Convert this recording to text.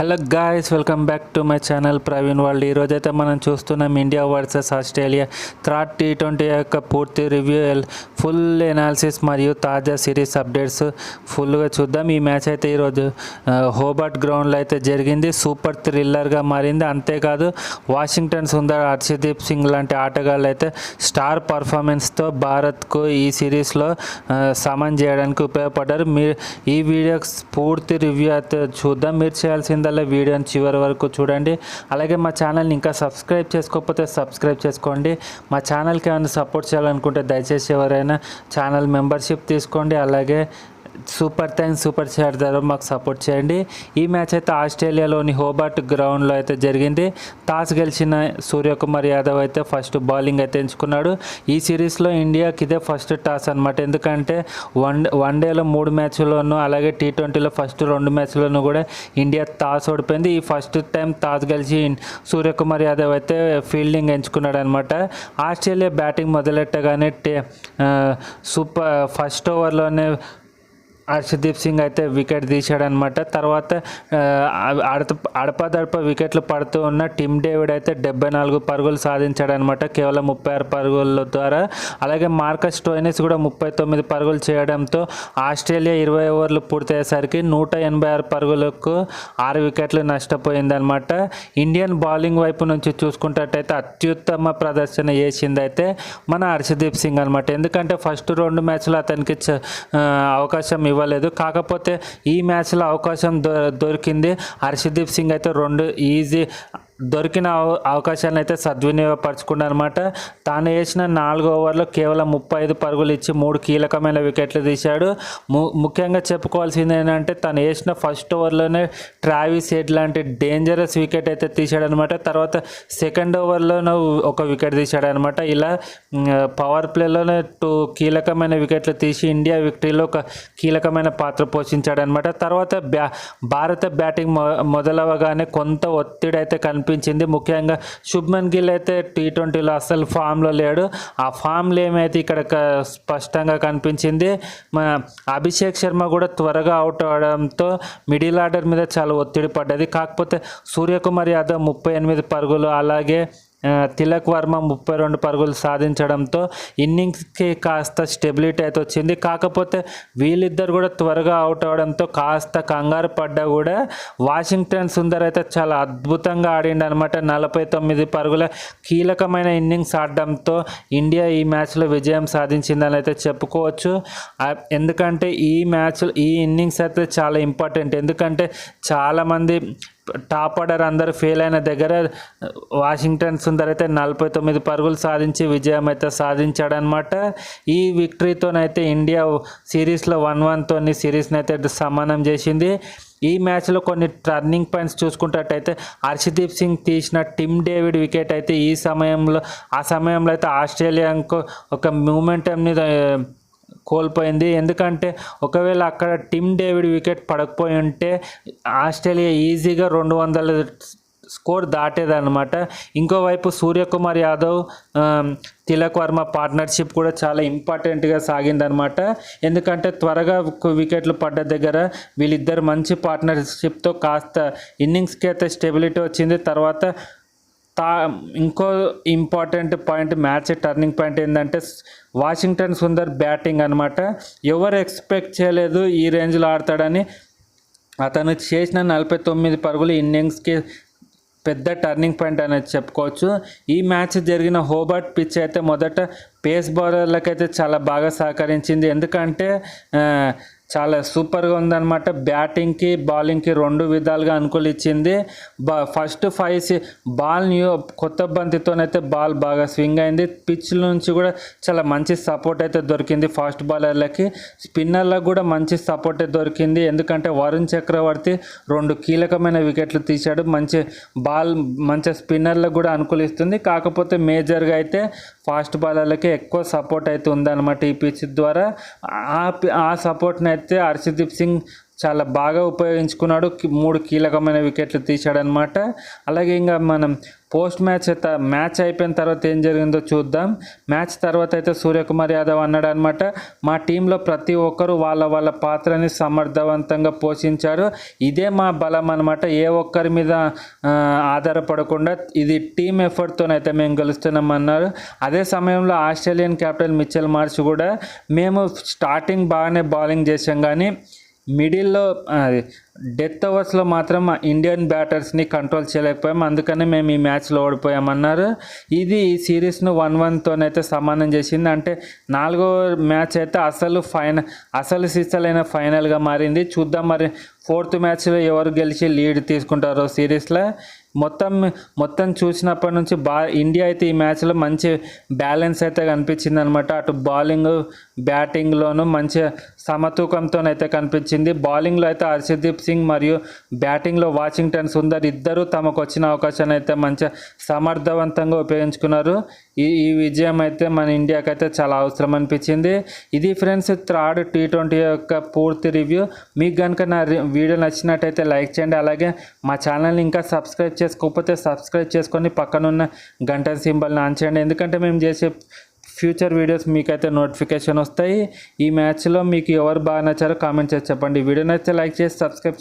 Hello guys welcome back to my channel Praveen world ఈరోజైతే మనం చూస్తున్నాం India versus Australia third T twenty యొక్క పూర్తి రివ్యూ ఫుల్ ఎనాలిసిస్ మరియు తాజా సిరీస్ అప్డేట్స్ ఫుల్గా చూద్దాం. ఈ మ్యాచ్ అయితే ఈరోజు హోబర్ట్ గ్రౌండ్లో అయితే జరిగింది. సూపర్ థ్రిల్లర్గా మారింది. అంతేకాదు వాషింగ్టన్ సుందర్ హర్షదీప్ సింగ్ లాంటి ఆటగాళ్ళు అయితే స్టార్ పర్ఫార్మెన్స్తో భారత్కు ఈ సిరీస్లో సమన్ చేయడానికి ఉపయోగపడ్డారు. మీరు ఈ వీడియో పూర్తి రివ్యూ అయితే చూద్దాం. మీరు చేయాల్సిందల్లా వీడియోని చివరి వరకు చూడండి. అలాగే మా ఛానల్ని ఇంకా సబ్స్క్రైబ్ చేసుకోకపోతే సబ్స్క్రైబ్ చేసుకోండి. మా ఛానల్కి ఏమైనా సపోర్ట్ చేయాలనుకుంటే దయచేసి ఎవరైనా ఛానల్ మెంబర్షిప్ తీసుకోండి. అలాగే సూపర్ థ్యాంక్స్ సూపర్ చాట్ ద్వారా మాకు సపోర్ట్ చేయండి. ఈ మ్యాచ్ అయితే ఆస్ట్రేలియాలోని హోబర్ట్ గ్రౌండ్లో అయితే జరిగింది. టాస్ గెలిచిన సూర్యకుమార్ యాదవ్ అయితే ఫస్ట్ బౌలింగ్ అయితే ఎంచుకున్నాడు. ఈ సిరీస్లో ఇండియాకి ఇదే ఫస్ట్ టాస్ అనమాట ఎందుకంటే వన్ వన్ డేలో మూడు మ్యాచ్లోనూ అలాగే టీ ట్వంటీలో ఫస్ట్ రెండు మ్యాచ్లోనూ కూడా ఇండియా టాస్ ఓడిపోయింది. ఈ ఫస్ట్ టైం టాస్ గెలిచి సూర్యకుమార్ యాదవ్ అయితే ఫీల్డింగ్ ఎంచుకున్నాడు అనమాట ఆస్ట్రేలియా బ్యాటింగ్ మొదలెట్టగానే టే సూపర్ ఫస్ట్ ఓవర్లోనే హర్షదీప్ సింగ్ అయితే వికెట్ తీశాడనమాట. తర్వాత అడత అడప అడపదడప వికెట్లు పడుతూ ఉన్న టిమ్ డేవిడ్ అయితే డెబ్బై నాలుగు పరుగులు సాధించాడనమాట. కేవలం ముప్పై ఆరు పరుగుల ద్వారా. అలాగే మార్కస్ టోయినిస్ కూడా ముప్పై తొమ్మిది పరుగులు చేయడంతో ఆస్ట్రేలియా ఇరవై ఓవర్లు పూర్తయ్యేసరికి నూట ఎనభై ఆరు పరుగులకు ఆరు వికెట్లు నష్టపోయిందనమాట. ఇండియన్ బౌలింగ్ వైపు నుంచి చూసుకున్నట్టయితే అత్యుత్తమ ప్రదర్శన చేసింది అయితే మన హర్షదీప్ సింగ్ అనమాట. ఎందుకంటే ఫస్ట్ రెండు మ్యాచ్లు అతనికి చ- ఇవ్వ ఇవ్వలేదు. కాకపోతే ఈ మ్యాచ్లో అవకాశం దొ దొరికింది. హర్షదీప్ సింగ్ అయితే రెండు ఈజీ దొరికిన అవ అవకాశాలను అయితే సద్వినియోగపరచుకున్నాడు అనమాట తాను వేసిన నాలుగు ఓవర్లో కేవలం ముప్పై ఐదు పరుగులు ఇచ్చి మూడు కీలకమైన వికెట్లు తీశాడు. ము ముఖ్యంగా చెప్పుకోవాల్సింది ఏంటంటే తను వేసిన ఫస్ట్ ఓవర్లోనే ట్రావిస్ హెడ్ లాంటి డేంజరస్ వికెట్ అయితే తీశాడనమాట తర్వాత సెకండ్ ఓవర్లోనూ ఒక వికెట్ తీశాడనమాట ఇలా పవర్ ప్లేలోనే టూ కీలకమైన వికెట్లు తీసి ఇండియా విక్టరీలో ఒక కీలకమైన పాత్ర పోషించాడనమాట తర్వాత బ్యా భారత బ్యాటింగ్ మొ మొదలవగానే కొంత ఒత్తిడి అయితే కనిపించింది ముఖ్యంగా శుభ్మన్ గిల్ అయితే టీ ట్వంటీలో అసలు ఫామ్లో లేడు. ఆ ఫామ్లో ఏమైతే ఇక్కడ స్పష్టంగా కనిపించింది మన అభిషేక్ శర్మ కూడా త్వరగా అవుట్ అవడంతో మిడిల్ ఆర్డర్ మీద చాలా ఒత్తిడి పడ్డది. కాకపోతే సూర్యకుమార్ యాదవ్ ముప్పై ఎనిమిది పరుగులు అలాగే తిలక్ వర్మ ముప్పై రెండు పరుగులు సాధించడంతో ఇన్నింగ్స్కి కాస్త స్టెబిలిటీ అయితే వచ్చింది. కాకపోతే వీళ్ళిద్దరు కూడా త్వరగా అవుట్ అవడంతో కాస్త కంగారు పడ్డా కూడా వాషింగ్టన్ సుందర్ అయితే చాలా అద్భుతంగా ఆడిండు అనమాట నలభై తొమ్మిది పరుగుల కీలకమైన ఇన్నింగ్స్ ఆడడంతో ఇండియా ఈ మ్యాచ్లో విజయం సాధించిందని అయితే చెప్పుకోవచ్చు. ఎందుకంటే ఈ మ్యాచ్ ఈ ఇన్నింగ్స్ అయితే చాలా ఇంపార్టెంట్. ఎందుకంటే చాలామంది టాప్ ఆర్డర్ అందరూ ఫెయిల్ అయిన దగ్గర వాషింగ్టన్ సుందర్ అయితే నలభై తొమ్మిది పరుగులు సాధించి విజయం అయితే సాధించాడనమాట ఈ విక్టరీతోనైతే ఇండియా సిరీస్లో వన్ వన్తోని సిరీస్ని అయితే సమానం చేసింది. ఈ మ్యాచ్లో కొన్ని టర్నింగ్ పాయింట్స్ చూసుకున్నట్టయితే హర్షదీప్ సింగ్ తీసిన టిమ్ డేవిడ్ వికెట్ అయితే ఈ సమయంలో ఆ సమయంలో అయితే ఆస్ట్రేలియాకు ఒక మూమెంటంని కోల్పోయింది. ఎందుకంటే ఒకవేళ అక్కడ టిమ్ డేవిడ్ వికెట్ పడకపోయి ఉంటే ఆస్ట్రేలియా ఈజీగా రెండు వందల స్కోర్ దాటేదన్నమాట. ఇంకోవైపు సూర్యకుమార్ యాదవ్ తిలక్ వర్మ పార్ట్నర్షిప్ కూడా చాలా ఇంపార్టెంట్గా సాగిందనమాట ఎందుకంటే త్వరగా వికెట్లు పడ్డ దగ్గర వీళ్ళిద్దరు మంచి పార్ట్నర్షిప్తో కాస్త ఇన్నింగ్స్కి అయితే స్టెబిలిటీ వచ్చింది. తర్వాత తా ఇంకో important point match turning point ఏంటంటే వాషింగ్టన్ సుందర్ బ్యాటింగ్ అనమాట ఎవరు ఎక్స్పెక్ట్ చేయలేదు ఈ రేంజ్లో ఆడతాడని. అతను చేసిన నలభై తొమ్మిది పరుగులు ఇన్నింగ్స్కి పెద్ద టర్నింగ్ పాయింట్ అనేది చెప్పుకోవచ్చు. ఈ మ్యాచ్ జరిగిన హోబర్ట్ పిచ్ అయితే మొదట పేస్ బౌలర్లకైతే చాలా బాగా సహకరించింది. ఎందుకంటే చాలా సూపర్గా ఉందన్నమాట. బ్యాటింగ్కి బౌలింగ్కి రెండు విధాలుగా అనుకూలించింది బా ఫస్ట్ ఫైవ్ సి బాల్ న్యూ కొత్త బంతితోనైతే బాల్ బాగా స్వింగ్ అయింది. పిచ్ నుంచి కూడా చాలా మంచి సపోర్ట్ అయితే దొరికింది ఫాస్ట్ బౌలర్లకి. స్పిన్నర్లకు కూడా మంచి సపోర్ట్ దొరికింది. ఎందుకంటే వరుణ్ చక్రవర్తి రెండు కీలకమైన వికెట్లు తీశాడు. మంచి బాల్ మంచి స్పిన్నర్లకు కూడా అనుకూలిస్తుంది. కాకపోతే మేజర్గా అయితే ఫాస్ట్ బౌలర్లకి ఎక్కువ సపోర్ట్ అయితే ఉందన్నమాట ఈ పిచ్ ద్వారా. ఆ ఆ సపోర్ట్ని అయితే హర్షదీప్ సింగ్ చాలా బాగా ఉపయోగించుకున్నాడు. మూడు కీలకమైన వికెట్లు తీశాడనమాట అలాగే ఇంకా మనం పోస్ట్ మ్యాచ్ మ్యాచ్ అయిపోయిన తర్వాత ఏం జరిగిందో చూద్దాం. మ్యాచ్ తర్వాత అయితే సూర్యకుమార్ యాదవ్ అన్నాడు అనమాట మా టీంలో ప్రతి ఒక్కరు వాళ్ళ వాళ్ళ పాత్రని సమర్థవంతంగా పోషించారు. ఇదే మా బలం అనమాట ఏ ఒక్కరి మీద ఆధారపడకుండా ఇది టీం ఎఫర్ట్తోనైతే మేము గెలుస్తున్నాం అన్నారు అదే సమయంలో ఆస్ట్రేలియన్ కెప్టెన్ మిచెల్ మార్చ్ కూడా మేము స్టార్టింగ్ బాగానే బౌలింగ్ చేసాం కానీ మిడిల్లో డెత్ అవర్స్లో మాత్రం ఇండియన్ బ్యాటర్స్ని కంట్రోల్ చేయలేకపోయాం. అందుకనే మేము ఈ మ్యాచ్లో ఓడిపోయామన్నారు. ఇది ఈ సిరీస్ను వన్ వన్తోనైతే సమానం చేసింది. అంటే నాలుగో మ్యాచ్ అయితే అసలు ఫైన అసలు సిసలైన ఫైనల్గా మారింది. చూద్దాం మరి ఫోర్త్ మ్యాచ్లో ఎవరు గెలిచి లీడ్ తీసుకుంటారో సిరీస్లో. మొత్తం మొత్తం చూసినప్పటి నుంచి బా ఇండియా అయితే ఈ మ్యాచ్లో మంచి బ్యాలెన్స్ అయితే కనిపించింది అనమాట అటు బౌలింగ్ బ్యాటింగ్లోనూ మంచి సమతూకంతోనైతే కనిపించింది. బౌలింగ్లో అయితే హర్షదీప్ సింగ్ మరియు బ్యాటింగ్లో వాషింగ్టన్ సుందర్ ఇద్దరు తమకు వచ్చిన అవకాశాన్ని అయితే మంచిగా సమర్థవంతంగా ఉపయోగించుకున్నారు. ఈ ఈ విజయం అయితే మన ఇండియాకి అయితే చాలా అవసరం అనిపించింది. ఇది ఫ్రెండ్స్ థర్డ్ టీ ట్వంటీ యొక్క పూర్తి రివ్యూ. మీకు కనుక నా రి- వీడియో నచ్చినట్టయితే లైక్ చేయండి. అలాగే మా ఛానల్ని ఇంకా సబ్స్క్రైబ్ చేసుకోకపోతే సబ్స్క్రైబ్ చేసుకొని పక్కనున్న గంట సింబల్ని ఆన్ చేయండి. ఎందుకంటే మేము చేసే ఫ్యూచర్ వీడియోస్ మీకైతే నోటిఫికేషన్ వస్తాయి. ఈ మ్యాచ్లో మీకు ఎవరు బాగా నచ్చారో కామెంట్ చేసి చెప్పండి. వీడియో నచ్చితే లైక్ చేసి సబ్స్క్రైబ్